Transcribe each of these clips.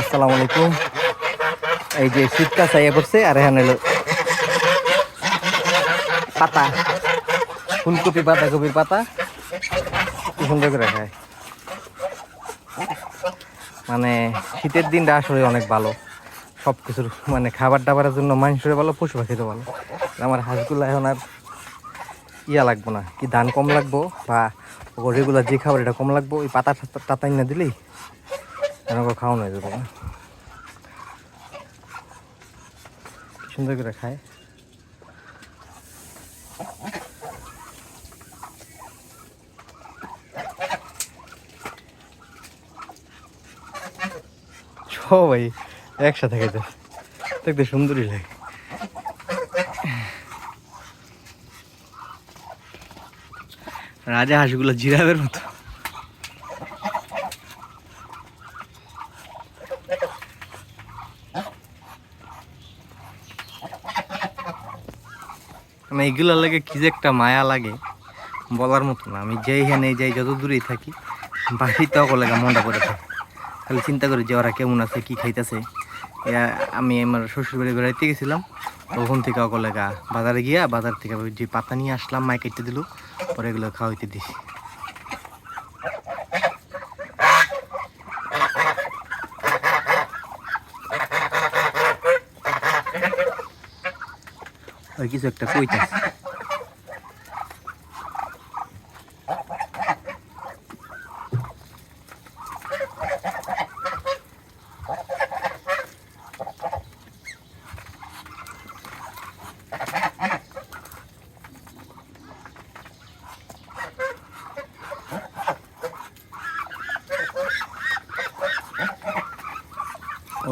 আসসালামু আলাইকুম। এই যে শীতটা চাইয়া পড়ছে, আর এখানে পাতা। ফুলকপি, বাঁধাকপির পাতা। সুন্দর করে খায়। মানে শীতের দিনটা আসলে অনেক ভালো। সব কিছুর মানে খাবার দাবারের জন্য মানুষের ভালো, পশু পাখিরও ভালো। আমার হাঁসগুলো এখন আর ইয়া লাগবো না, কি ধান কম লাগবো বা রেগুলার যে খাবার এটা কম লাগবো, ওই পাতা টাতা না দিলেই এরকম যাবে না? কি সুন্দর করে খায়। সবাই একসাথে খেতে দেখতে সুন্দরই লাগে। রাজা হাঁসগুলো জিরাবের মতো। মানে এগুলো লাগে কী যে একটা মায়া লাগে, বলার মতো না। আমি যেই হ্যাঁ যাই, যত দূরেই থাকি বাড়িতে অকলে মনটা করে থাকি। খালি চিন্তা করি যে ওরা কেমন আছে, কী খাইতেছে। আমি আমার শ্বশুর বাড়ি বেড়াইতে গেছিলাম, তখন থেকে অকলেগা বাজারে গিয়া বাজার থেকে যে পাতা নিয়ে আসলাম মায় কেটে দিল, পরে এগুলো খাওয়াইতে দিছি। ওই কিছু একটা কইতাছে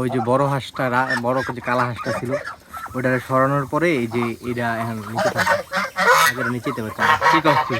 ওই যে বড় হাঁসটা বড় যে কালা হাঁসটা ছিল। ওটা সরানোর পরে এই যে এটা এখন নিচে থাকে। নিচে নিচেতে পারতাম কি করছি